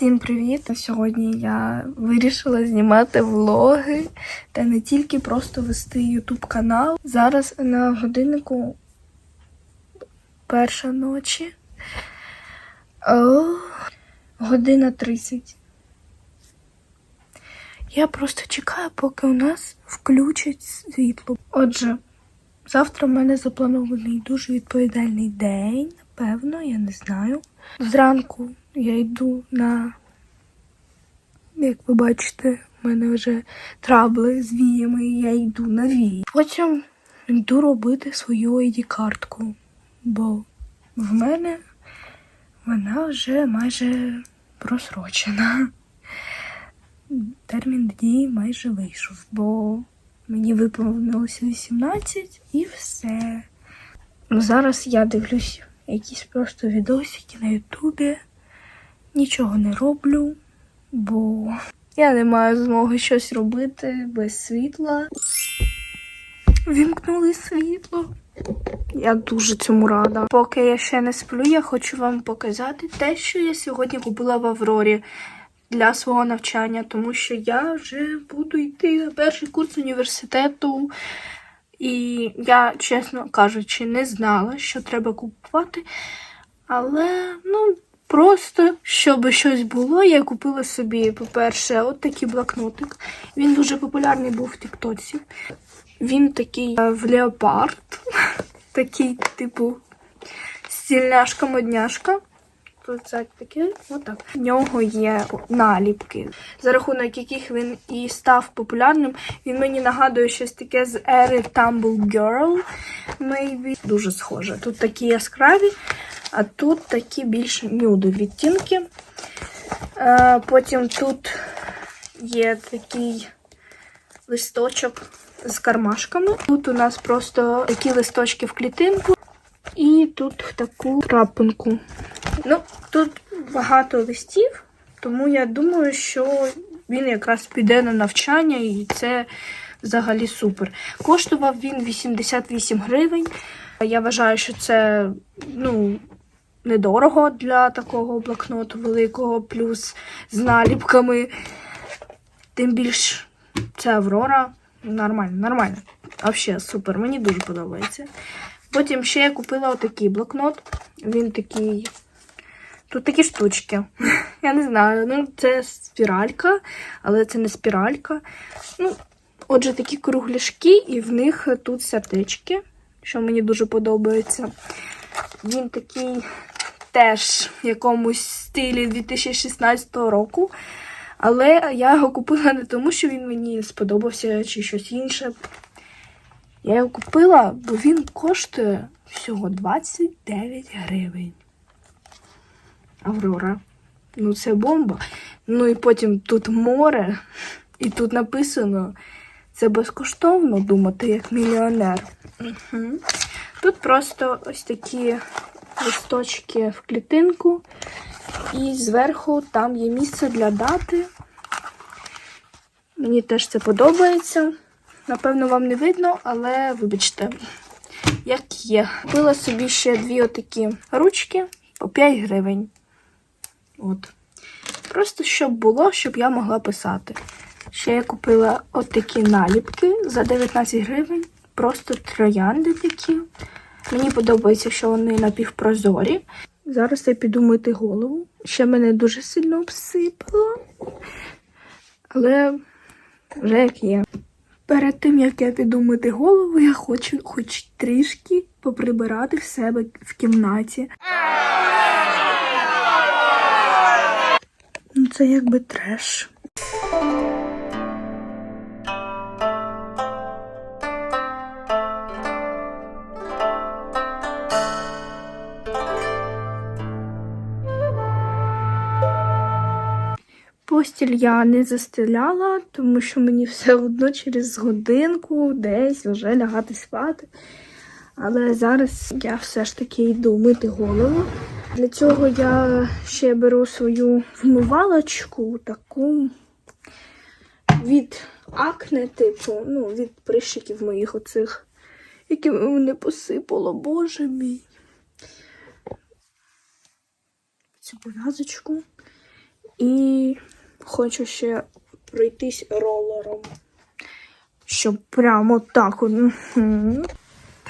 Всім привіт! Сьогодні я вирішила знімати влоги та не тільки просто вести YouTube канал. Зараз на годиннику перша ночі. О, година 30. Я просто чекаю, поки у нас включать світло. Отже, завтра в мене запланований дуже відповідальний день, напевно, я не знаю. Зранку я йду на, як ви бачите, в мене вже трабли з віями, і я йду на вії. Потім йду робити свою ID-картку, бо в мене вона вже майже просрочена. Термін дії майже вийшов, бо мені виповнилося 18 і все. Ну, Зараз я дивлюсь якісь просто відосики на Ютубі. Нічого не роблю, бо я не маю змоги щось робити без світла. Вімкнули світло. Я дуже цьому рада. Поки я ще не сплю, я хочу вам показати те, що я сьогодні купила в Аврорі для свого навчання, тому що я вже буду йти на перший курс університету. І я, чесно кажучи, не знала, що треба купувати. Але, ну, просто, щоб щось було, я купила собі, по-перше, от такий блокнотик. Він дуже популярний був в Тіктоці. Він такий е, в леопард, такий, типу, стільняшка-модняшка. Тут таке, отак. В нього є наліпки, за рахунок яких він і став популярним. Він мені нагадує щось таке з ери Tumble Girl, maybe. Дуже схоже. Тут такі яскраві, а тут такі більш нюди відтінки. Е, Потім тут є такий листочок з кармашками. Тут у нас просто такі листочки в клітинку. І тут таку крапинку. Ну, тут багато листів, тому я думаю, що він якраз піде на навчання, і це взагалі супер. Коштував він 88 гривень. Я вважаю, що це ну, недорого для такого блокноту великого, плюс з наліпками. Тим більш це Аврора. Нормально, нормально. Взагалі супер, мені дуже подобається. Потім ще я купила отакий блокнот. Він такий. Тут такі штучки. Я не знаю. Ну, це спіралька, але це не спіралька. Ну, отже, такі кругляшки, і в них тут сердечки, що мені дуже подобається. Він такий теж в якомусь стилі 2016 року. Але я його купила не тому, що він мені сподобався чи щось інше. Я його купила, бо він коштує всього 29 гривень. Аврора. Ну, це бомба. Ну і потім тут море, і тут написано: це безкоштовно думати як мільйонер. Угу. Тут просто ось такі листочки в клітинку, і зверху там є місце для дати. Мені теж це подобається. Напевно, вам не видно, але вибачте, як є. Купила собі ще дві отакі ручки по 5 гривень. От. Просто щоб було, щоб я могла писати. Ще я купила отакі наліпки за 19 гривень. Просто троянди такі. Мені подобається, що вони напівпрозорі. Зараз я піду мити голову. Ще мене дуже сильно обсипало. Але вже як є. Перед тим, як я піду мити голову, я хочу хоч трішки поприбирати в себе в кімнаті. Ну, Це якби треш. Постіль я не застеляла, тому що мені все одно через годинку десь вже лягати спати. Але зараз я все ж таки йду мити голову. Для цього я ще беру свою вмивалочку, таку від акне, типу, ну, від прищиків моїх оцих, які мене посипало, боже мій. Цю пов'язочку. І хочу ще пройтись ролером. Щоб прямо так.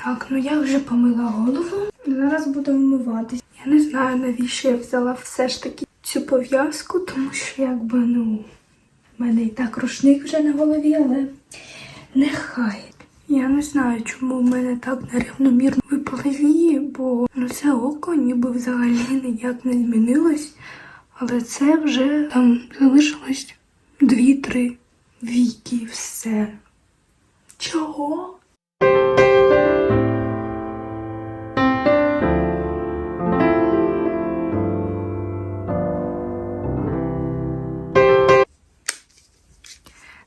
Так, ну я вже помила голову. Зараз буду вмиватись. Я не знаю, навіщо я взяла все ж таки цю пов'язку, тому що якби, ну, в мене і так рушник вже на голові, але нехай. Я не знаю, чому в мене так нерівномірно випали вії, бо ну, це око ніби взагалі ніяк не змінилось. Але це вже там залишилось дві-три віки все. Чого?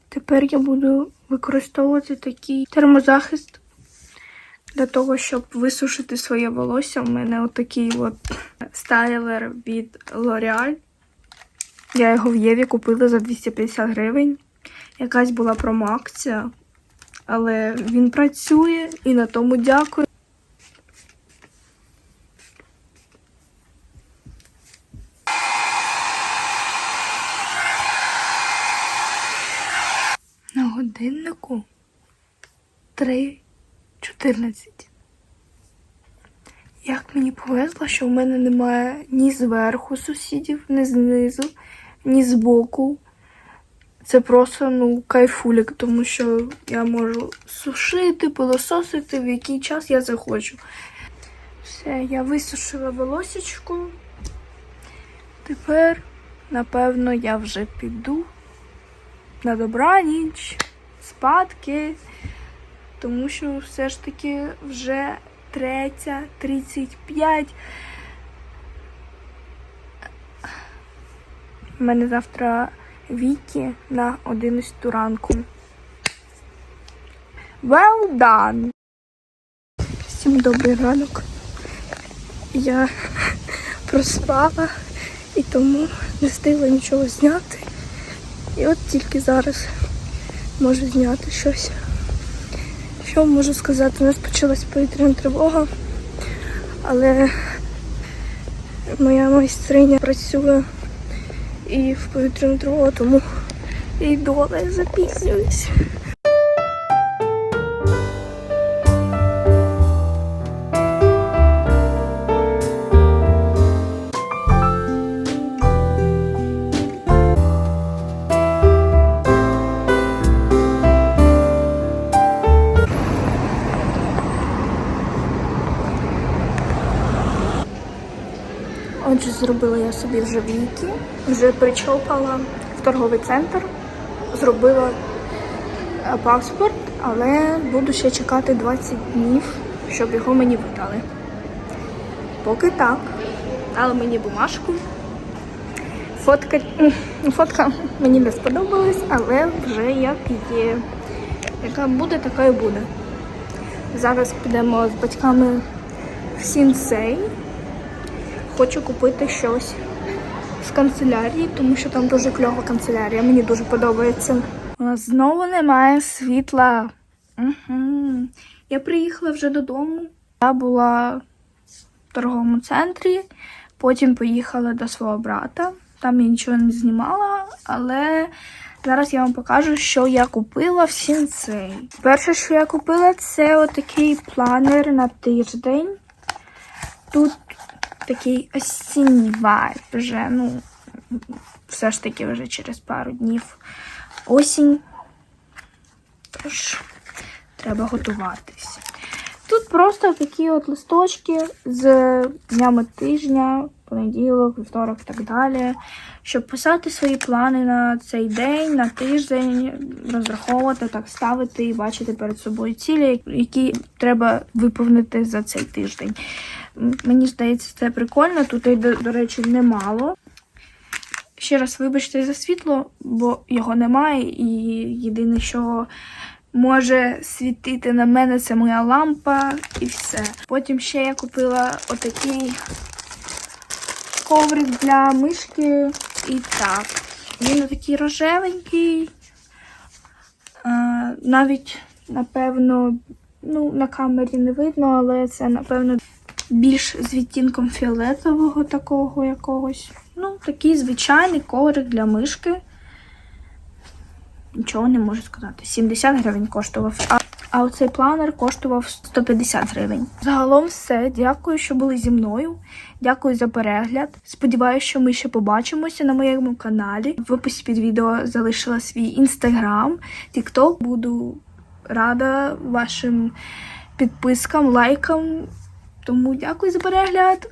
Тепер я буду використовувати такий термозахист для того, щоб висушити своє волосся. У мене отакий от стайлер від L'Oreal. Я його в Єві купила за 250 гривень. Якась була промоакція, але він працює і на тому дякую. На годиннику 3.14. Як мені повезло, що в мене немає ні зверху сусідів, ні знизу, ні збоку. Це просто ну кайфулік, тому що я можу сушити, пилососити в який час я захочу. Все, я висушила волосечку. Тепер, напевно, я вже піду на добраніч, спадки, тому що все ж таки вже третя, 35. У мене завтра Вікі на 11 ранку. Well done! Всім добрий ранок. Я проспала і тому не встигла нічого зняти. І от тільки зараз можу зняти щось. Що можу сказати? У нас почалась повітряна тривога, але моя майстриня працює і в повітряну тривогу, тому я йду, але запізнююсь. Отже, зробила я собі вже віки, вже причопала в торговий центр, зробила е, паспорт, але буду ще чекати 20 днів, щоб його мені видали. Поки так. Дали мені бумажку. Фотка, фотка мені не сподобалась, але вже як є. Яка буде, така і буде. Зараз підемо з батьками в сінсей. Хочу купити щось з канцелярії, тому що там дуже кльова канцелярія. Мені дуже подобається. У нас знову немає світла. Угу. Я приїхала вже додому. Я була в торговому центрі, потім поїхала до свого брата. Там я нічого не знімала, але зараз я вам покажу, що я купила в сінцей. Перше, що я купила, це отакий планер на тиждень. Тут такий осінній вайб вже, ну, все ж таки вже через пару днів осінь. Тож, треба готуватись. Тут просто такі от листочки з днями тижня, понеділок, вівторок і так далі. Щоб писати свої плани на цей день, на тиждень, розраховувати, так ставити і бачити перед собою цілі, які треба виповнити за цей тиждень. Мені здається, це прикольно. Тут, до, до речі, немало. Ще раз вибачте за світло, бо його немає, і єдине, що може світити на мене, це моя лампа і все. Потім ще я купила отакий коврик для мишки. І так. Він такий рожевенький. А, навіть, напевно, ну, на камері не видно, але це, напевно, більш з відтінком фіолетового такого якогось. Ну, такий звичайний коврик для мишки. Нічого не можу сказати. 70 гривень коштував. А, а оцей планер коштував 150 гривень. Загалом все. Дякую, що були зі мною. Дякую за перегляд. Сподіваюся, що ми ще побачимося на моєму каналі. В описі під відео залишила свій інстаграм, тікток. Буду рада вашим підпискам, лайкам. Тому дякую за перегляд.